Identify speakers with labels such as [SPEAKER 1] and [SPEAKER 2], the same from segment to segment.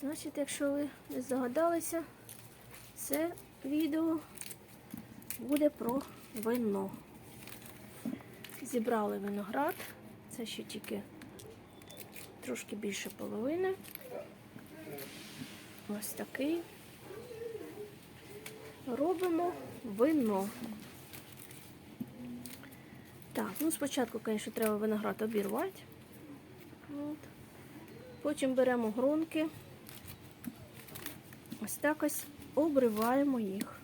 [SPEAKER 1] значить, якщо ви не здогадалися, це відео буде про вино. Зібрали виноград, це ще тільки трошки більше половини. Ось такий. Робимо вино. Так, ну спочатку, звісно, треба виноград обірвати. От. Потім беремо гронки. Ось так ось обриваємо їх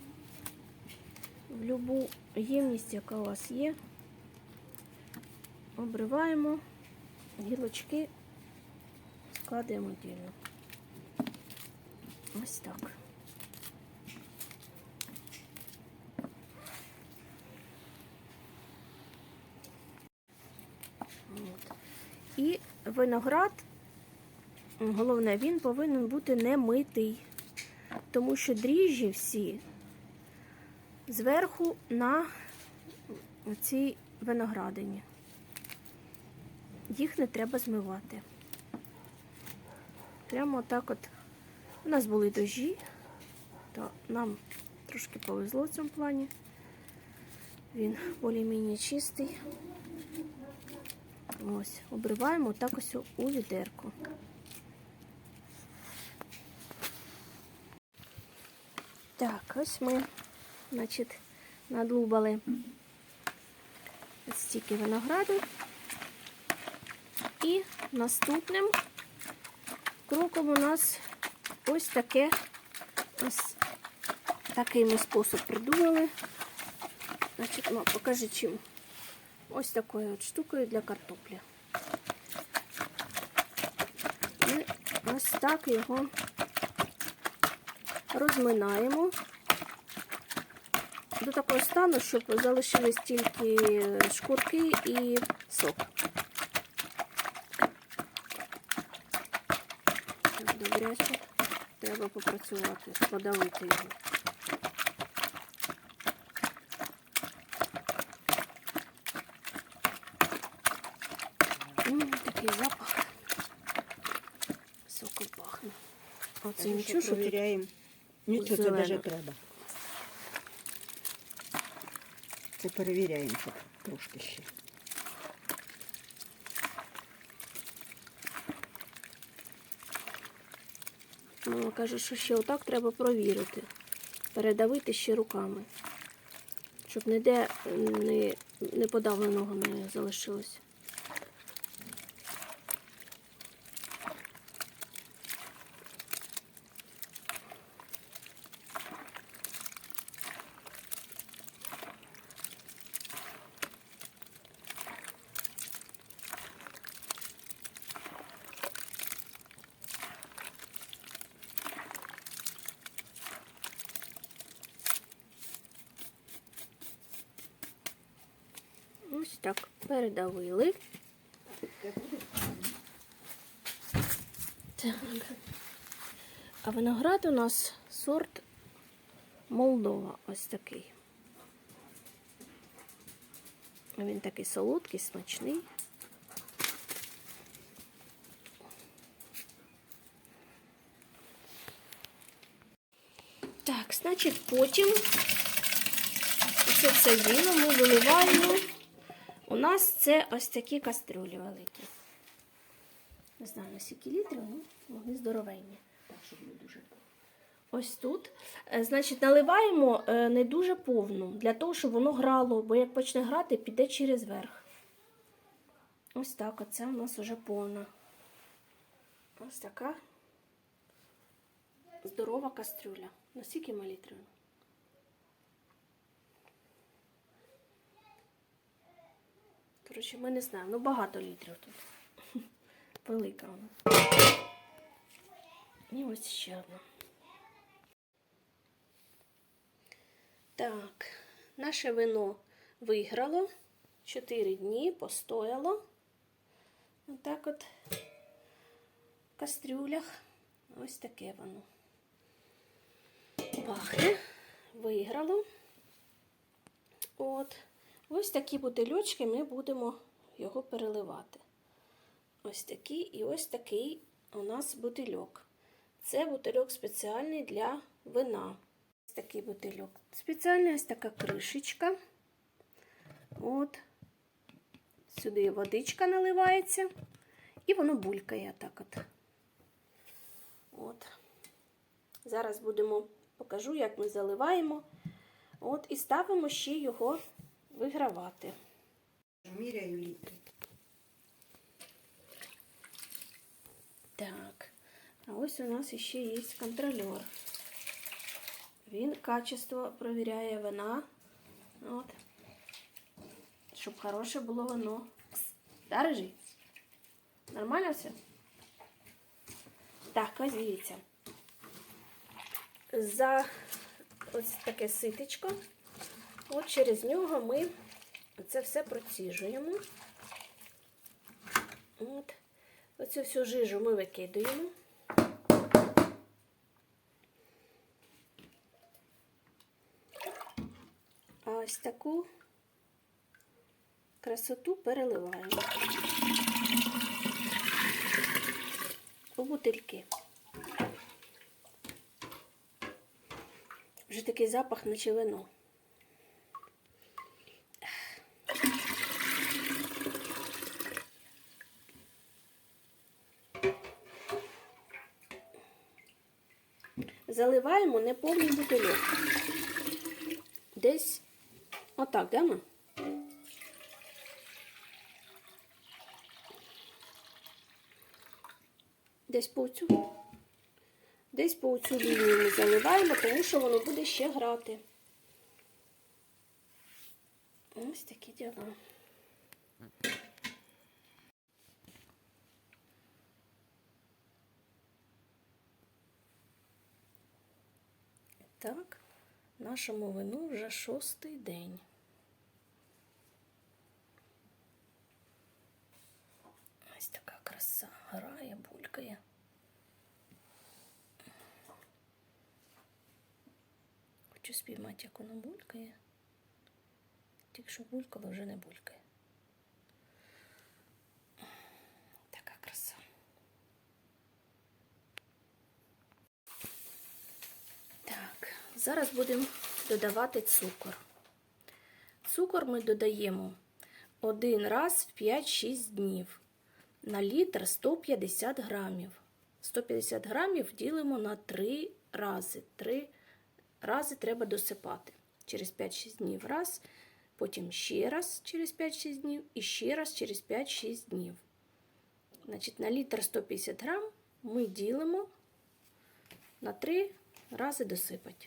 [SPEAKER 1] в будь-яку ємність, яка у вас є. Обриваємо гілочки, складаємо дільно. Ось так. От. І виноград, головне, він повинен бути не митий, тому що дріжджі всі зверху на цій виноградині. Їх не треба змивати. Прямо так от. У нас були дожі, то нам трошки повезло в цьому плані. Він більш-менш чистий. Ось, обриваємо так ось у відерку. Так, ось ми, значить, надлубали стільки винограду. І наступним кроком у нас ось таке, ось такий ми спосіб придумали. Значить, ну, покажи чим. Ось такою от штукою для картоплі. Ми ось так його розминаємо до такого стану, щоб залишились тільки шкурки і сок. Так, добряче. Треба попрацювати, подавити його. М, Такий запах. Соком пахне. Оце нічого, що тут.
[SPEAKER 2] Нічого, це даже треба. Це перевіряємо трошки ще.
[SPEAKER 1] Мама каже, що ще отак треба провірити. Передавити ще руками. Щоб ніде не, не подавленого не залишилось. Ось так передавили. Так. А виноград у нас сорт Молдова. Ось такий. Він такий солодкий, смачний. Так, значить, потім це все діло ми виливаємо. У нас це ось такі кастрюлі великі. Не знаю, на скільки літрів, ну, вони здоровенні.
[SPEAKER 2] Так, щоб не дуже.
[SPEAKER 1] Ось тут. Е, Значить, наливаємо е, не дуже повну, для того, щоб воно грало, бо як почне грати, піде через верх. Ось так, оце у нас вже повна. Ось така здорова кастрюля. На скільки ми літрів? Коротше, ми не знаємо. Ну, багато літрів тут. Велика вона. І ось ще одна. Так, наше вино виграло. Чотири дні постояло. Отак от в кастрюлях. Ось таке воно. Пахне, виграло. От. Ось такі бутильочки ми будемо його переливати. Ось такий і ось такий у нас бутильок. Це бутильок спеціальний для вина. Ось такий бутильок. Спеціальна ось така кришечка. От. Сюди водичка наливається. І воно булькає так от. От. Зараз будемо покажу, як ми заливаємо. От, і ставимо ще його вигравати.
[SPEAKER 2] Міряю літри.
[SPEAKER 1] Так, а ось у нас ще є контролер. Він качество перевіряє вина. От. Щоб хороше було вино. Рижий? Нормально все? Так, ось дивіться. За ось таке ситечко. От через нього ми це все проціжуємо. От. Оцю всю жижу ми викидуємо. А ось таку красоту переливаємо у бутильки. Вже такий запах, наче вино. Заливаємо не повний бутильок. Десь отак, да, ма? Десь по цю. Десь по цю лінію ми заливаємо, тому що воно буде ще грати. Ось такі діла. Так, нашому вину вже шостий день. Ось така краса грає, булькає. Хочу спіймати, як воно булькає. Тільки що булькало, вже не булькає. Така краса. Так, зараз будемо додавати цукор. Цукор ми додаємо один раз в 5-6 днів. На літр 150 грамів. 150 грамів ділимо на 3 рази. 3 рази треба досипати. Через 5-6 днів раз, потім ще раз через 5-6 днів і ще раз через 5-6 днів. Значить, на літр 150 грам ми ділимо на 3 рази досипати.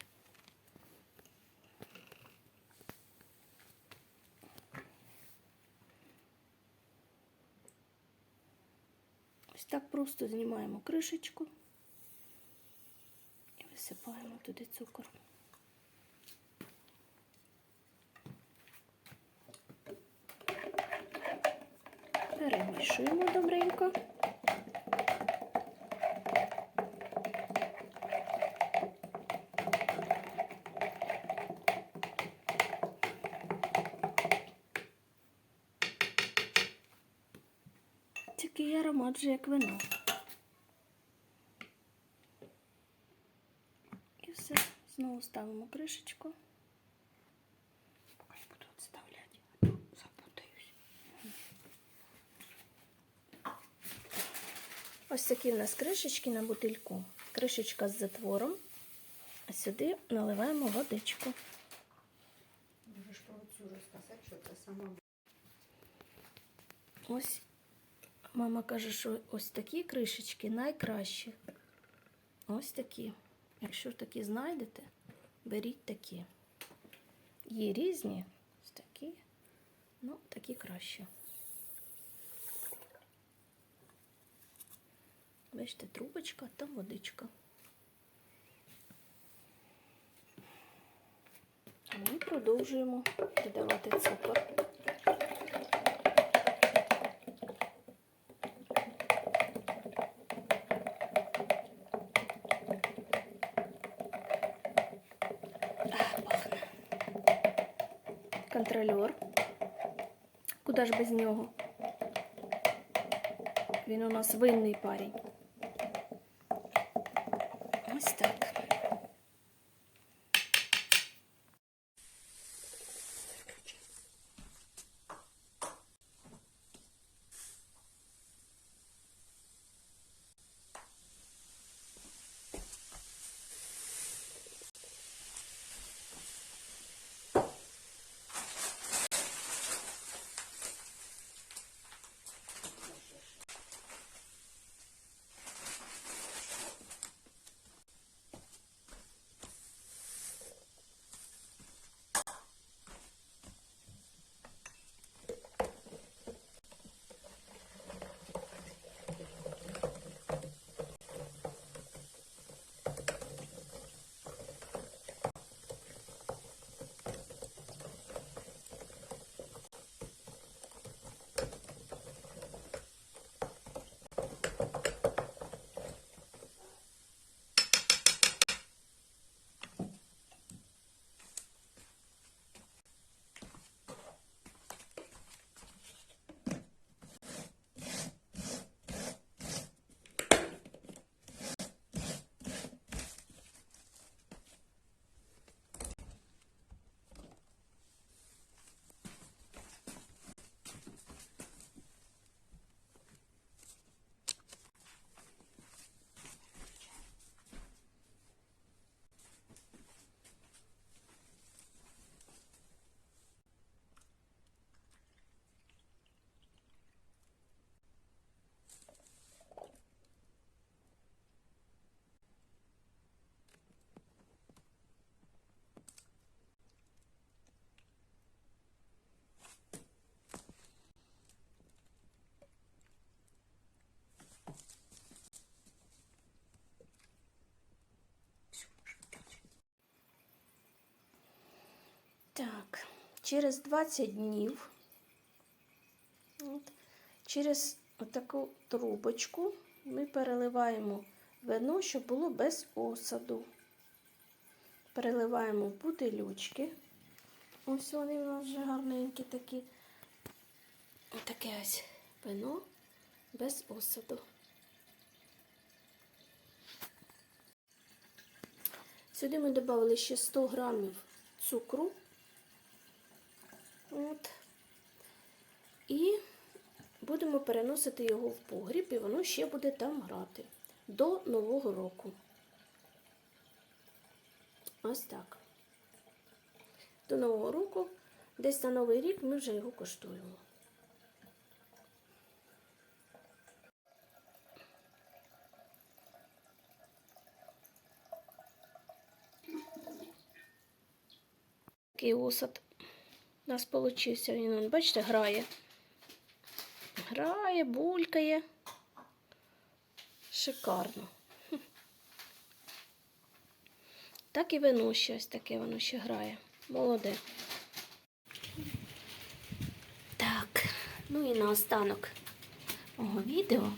[SPEAKER 1] Ось так просто знімаємо кришечку і висипаємо туди цукор. Перемішуємо добренько. Такий аромат вже як вино. І все. Знову ставимо кришечку.
[SPEAKER 2] Поки буду відставляти, а то запутаюсь.
[SPEAKER 1] Ось такі в нас кришечки на бутильку. Кришечка з затвором. А сюди наливаємо водичку.
[SPEAKER 2] Можеш про цю розказати, що це сама
[SPEAKER 1] Ось мама каже, що ось такі кришечки найкращі. Ось такі. Якщо такі знайдете, беріть такі. Є різні, ось такі, ну, такі краще. Бачите, трубочка та водичка. Ми продовжуємо додавати цукор. Контрольор. Куда ж без нього? Він у нас винний парень. Через 20 днів от, через таку трубочку ми переливаємо вино, щоб було без осаду. Переливаємо в бутилючки. Ось вони у нас вже гарненькі такі. Таке ось вино без осаду. Сюди ми додали ще 100 грамів цукру. От. І будемо переносити його в погріб, і воно ще буде там грати до Нового року. Ось так. До Нового року, десь на Новий рік ми вже його коштуємо. Такий осад у нас получився. Він, бачите, грає. Грає, булькає. Шикарно. Так і вино ще ось таке воно ще грає. Молоде. Так, ну і наостанок мого відео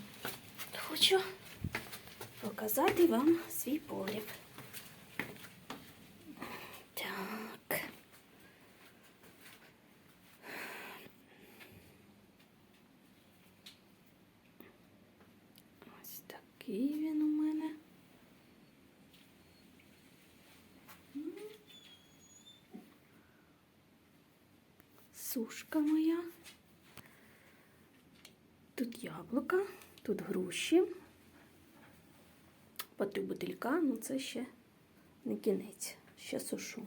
[SPEAKER 1] хочу показати вам свій погріб. Так. Ось такий він у мене. Сушка моя. Тут яблука, тут груші. По три бутилька, ну це ще не кінець, ще сушу.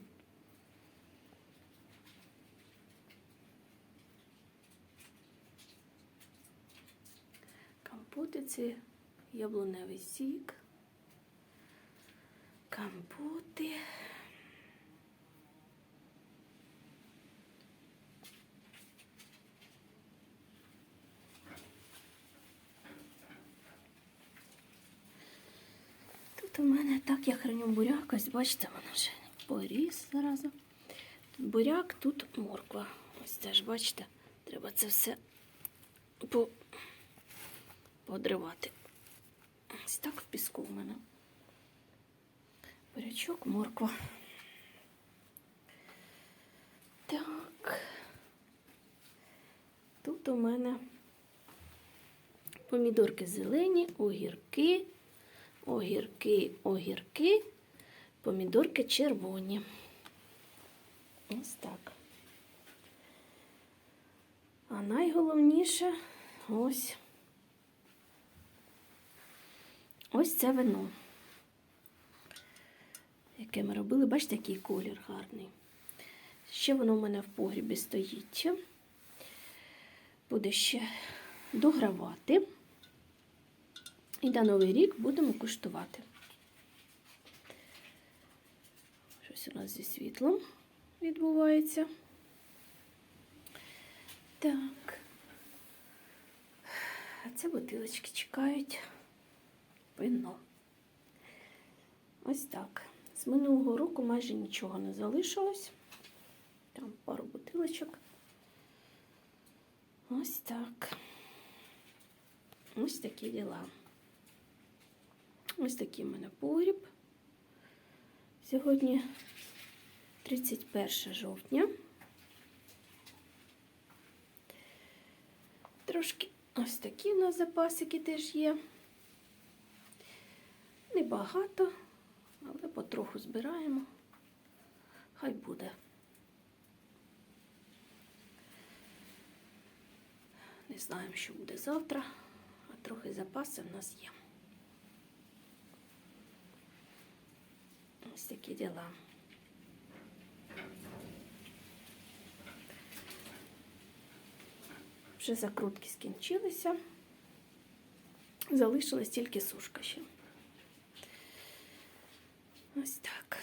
[SPEAKER 1] Компоти це яблуневий сік. Компоти. Тут у мене так я храню буряк, ось бачите, воно вже поріс зразу. Тут буряк, тут морква. Ось теж, бачите, треба це все по... подривати. Ось так в піску в мене. Бурячок, морква. Так. Тут у мене помідорки зелені, огірки, огірки, огірки, помідорки червоні. Ось так. А найголовніше ось ось це вино, яке ми робили. Бачите, який колір гарний. Ще воно в мене в погрібі стоїть. Буде ще догравати. І на Новий рік будемо куштувати. Щось у нас зі світлом відбувається. Так. А це бутилочки чекають вино. Ось так. З минулого року майже нічого не залишилось. Там пару бутилочок. Ось так. Ось такі діла. Ось такий в мене погріб. Сьогодні 31 жовтня. Трошки ось такі в нас запасики теж є. Небагато, але потроху збираємо. Хай буде. Не знаємо, що буде завтра, а трохи запаси в нас є. Ось такі діла. Вже закрутки скінчилися. Залишилась тільки сушка ще. Ось так.